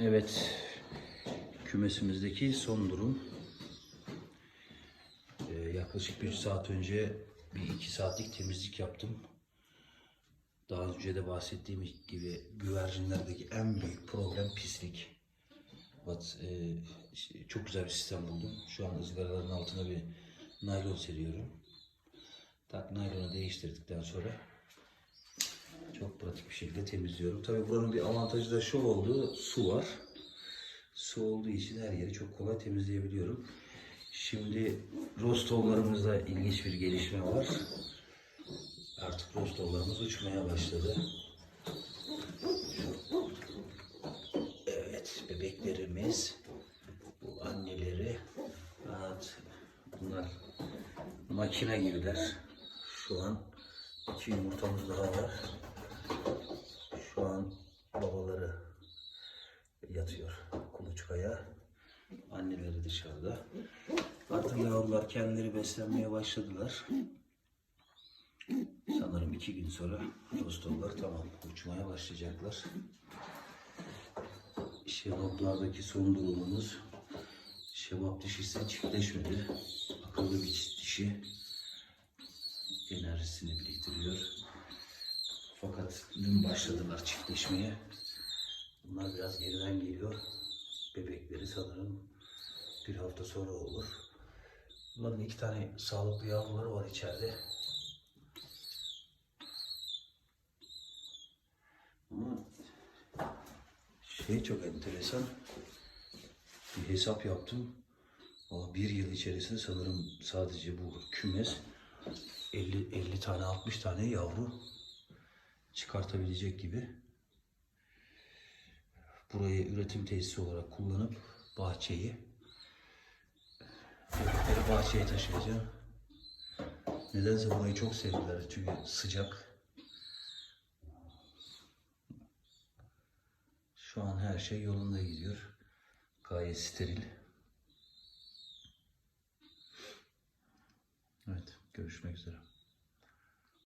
Evet, kümesimizdeki son durum. Ee, yaklaşık bir saat önce bir iki saatlik temizlik yaptım. Daha önce de bahsettiğim gibi güvercinlerdeki en büyük problem pislik. But, e, çok güzel bir sistem buldum. Şu an ızgaraların altına bir naylon seriyorum. Tak naylonu değiştirdikten sonra çok pratik bir şekilde temizliyorum. Tabii buranın bir avantajı da şu oldu. Su var. Su olduğu için her yeri çok kolay temizleyebiliyorum. Şimdi rostovlarımızda ilginç bir gelişme var. Artık rostovlarımız uçmaya başladı. Evet, bebeklerimiz, bu anneleri, evet, bunlar makine gibiler. Şu an iki yumurtamız daha var. Yatıyor kuluçkaya. Anneleri dışarıda. Artık yavrular kendileri beslenmeye başladılar. Sanırım iki gün sonra rostovlar tamam uçmaya başlayacaklar. Şebaplardaki son durumumuz şebap dişisi çiftleşmedi. Akıllı bir dişi enerjisini biriktiriyor. Fakat dün başladılar çiftleşmeye. Bunlar biraz geriden geliyor. Bebekleri sanırım bir hafta sonra olur. Bunların iki tane sağlıklı yavruları var içeride. Ama şey çok enteresan. Bir hesap yaptım. Valla bir yıl içerisinde sanırım sadece bu kümes 50, 50 tane 60 tane yavru çıkartabilecek gibi. Burayı üretim tesisi olarak kullanıp bahçeyi bebekleri bahçeye taşıyacağım. Nedense burayı çok sevdiler çünkü sıcak. Şu an her şey yolunda gidiyor. Gayet steril. Evet, görüşmek üzere.